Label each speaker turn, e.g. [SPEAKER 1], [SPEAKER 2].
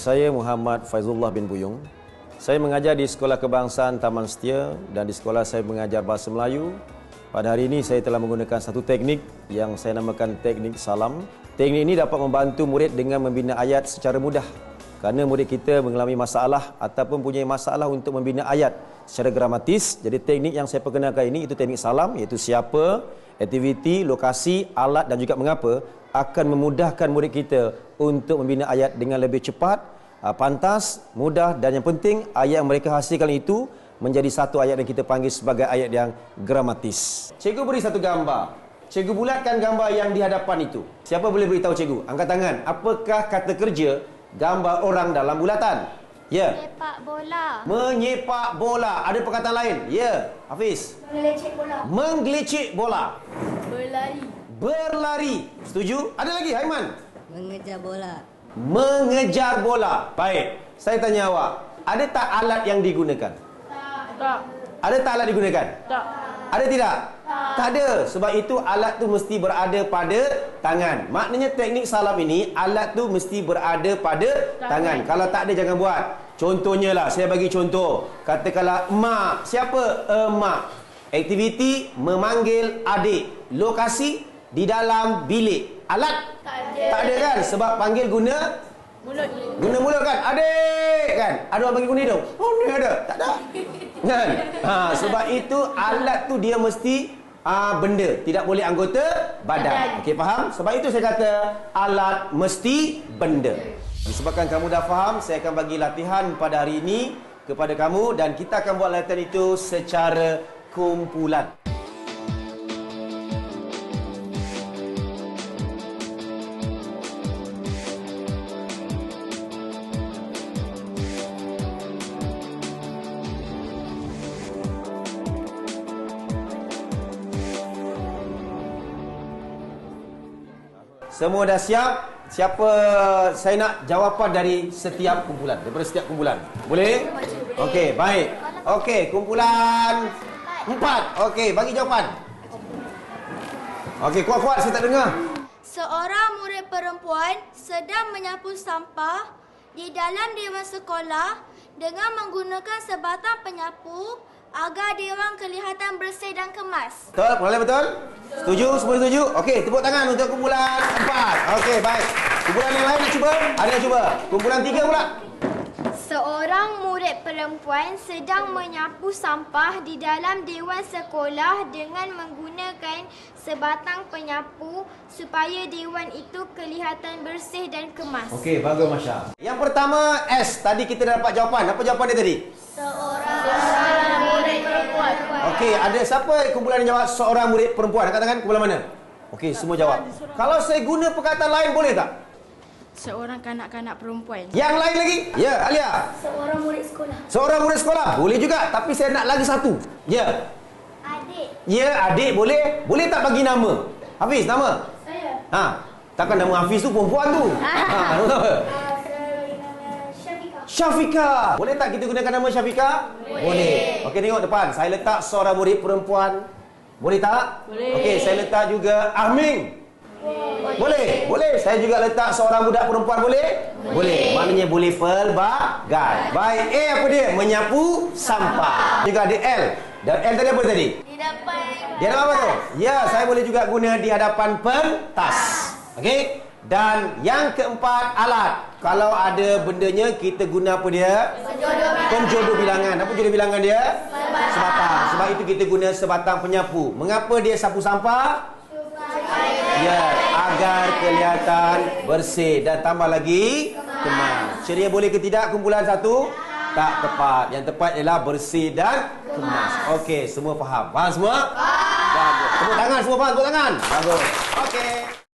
[SPEAKER 1] saya Muhammad Faizullah bin Buyung. Saya mengajar di Sekolah Kebangsaan Taman Setia dan di sekolah saya mengajar Bahasa Melayu. Pada hari ini saya telah menggunakan satu teknik yang saya namakan teknik salam. Teknik ini dapat membantu murid dengan membina ayat secara mudah. Kerana murid kita mengalami masalah ataupun punya masalah untuk membina ayat secara gramatis. Jadi teknik yang saya perkenalkan ini itu teknik salam iaitu siapa, aktiviti, lokasi, alat dan juga mengapa akan memudahkan murid kita untuk membina ayat dengan lebih cepat, ah, pantas, mudah dan yang penting ayat yang mereka hasilkan itu menjadi satu ayat yang kita panggil sebagai ayat yang gramatis. Cikgu beri satu gambar. Cikgu bulatkan gambar yang di hadapan itu. Siapa boleh beritahu cikgu? Angkat tangan. Apakah kata kerja gambar orang dalam bulatan? Ya.
[SPEAKER 2] Sepak bola.
[SPEAKER 1] Menyepak bola. Ada perkataan lain? Ya. Hafiz.
[SPEAKER 2] Melecek bola.
[SPEAKER 1] Menggelicik bola.
[SPEAKER 2] Berlari.
[SPEAKER 1] Berlari. Setuju? Ada lagi, Haiman?
[SPEAKER 3] Mengejar bola.
[SPEAKER 1] Mengejar bola. Baik. Saya tanya awak. Ada tak alat yang digunakan?
[SPEAKER 4] Tak.
[SPEAKER 1] Ada tak alat digunakan?
[SPEAKER 4] Tak.
[SPEAKER 1] Ada tidak? Tak. ada. Sebab itu alat tu mesti berada pada tangan. Maknanya teknik salam ini alat tu mesti berada pada tangan. tangan. Kalau tak ada jangan buat. Contohnya lah, saya bagi contoh. Katakanlah emak. Siapa emak? Aktiviti memanggil adik. Lokasi di dalam bilik. Alat?
[SPEAKER 2] Tak ada.
[SPEAKER 1] Tak ada kan? Sebab panggil guna
[SPEAKER 4] Mulut.
[SPEAKER 1] Guna mulut kan? Adik kan? Ada orang bagi guna hidung? Oh, ni ada. Tak ada. Kan? Ha, sebab itu alat tu dia mesti uh, benda. Tidak boleh anggota badan. Okey, faham? Sebab itu saya kata alat mesti benda. Disebabkan kamu dah faham, saya akan bagi latihan pada hari ini kepada kamu dan kita akan buat latihan itu secara kumpulan. Semua dah siap? Siapa saya nak jawapan dari setiap kumpulan, daripada setiap kumpulan. Boleh? Okey, baik. Okey, kumpulan empat. Okey, bagi jawapan. Okey, kuat-kuat saya tak dengar.
[SPEAKER 2] Seorang murid perempuan sedang menyapu sampah di dalam dewan sekolah dengan menggunakan sebatang penyapu agar dewan kelihatan bersih dan kemas.
[SPEAKER 1] Betul? Boleh betul? Setuju? Semua setuju? Okey, tepuk tangan untuk kumpulan empat. Okey, baik. Kumpulan yang lain nak cuba? Ada yang cuba? Kumpulan tiga pula?
[SPEAKER 2] Seorang murid perempuan sedang menyapu sampah di dalam dewan sekolah dengan menggunakan sebatang penyapu supaya dewan itu kelihatan bersih dan kemas.
[SPEAKER 1] Okey, bagus Masya. Yang pertama S. Tadi kita dah dapat jawapan. Apa jawapan dia tadi?
[SPEAKER 2] Seorang perempuan.
[SPEAKER 1] Okey, ada siapa kumpulan yang jawab seorang murid perempuan? Angkat tangan, kumpulan mana? Okey, semua jawab. Kalau saya guna perkataan lain boleh tak?
[SPEAKER 4] Seorang kanak-kanak perempuan.
[SPEAKER 1] Yang lain lagi? Ya, Alia.
[SPEAKER 2] Seorang murid sekolah.
[SPEAKER 1] Seorang murid sekolah? Boleh juga, tapi saya nak lagi satu. Ya.
[SPEAKER 2] Adik.
[SPEAKER 1] Ya, adik boleh. Boleh tak bagi nama? Hafiz, nama?
[SPEAKER 2] Saya.
[SPEAKER 1] Ha, takkan nama Hafiz tu perempuan tu. Ha, nama apa? Syafika. Boleh tak kita gunakan nama Syafika? Boleh. Boleh. Okey, tengok depan. Saya letak seorang murid perempuan. Boleh tak?
[SPEAKER 4] Boleh.
[SPEAKER 1] Okey, saya letak juga Aming. Boleh. Boleh. Saya juga letak seorang budak perempuan boleh? Boleh. Maknanya boleh pelbagai. Baik. A apa dia? Menyapu sampah. Juga ada L. Dan L tadi apa tadi?
[SPEAKER 2] Di depan.
[SPEAKER 1] Di hadapan apa tu? Ya, saya boleh juga guna di hadapan pentas. Okey? Dan yang keempat, alat. Kalau ada bendanya, kita guna apa dia? Penjodoh bilangan. Apa jodoh bilangan dia? Sebatang. Sebab itu kita guna sebatang penyapu. Mengapa dia sapu sampah? Ya, agar kelihatan bersih dan tambah lagi kemas. Ceria boleh ke tidak kumpulan satu? Tak tepat. Yang tepat ialah bersih dan kemas. Okey, semua faham. Faham semua? Faham. Bagus. Tepuk tangan semua faham, tepuk tangan. Bagus. Okey.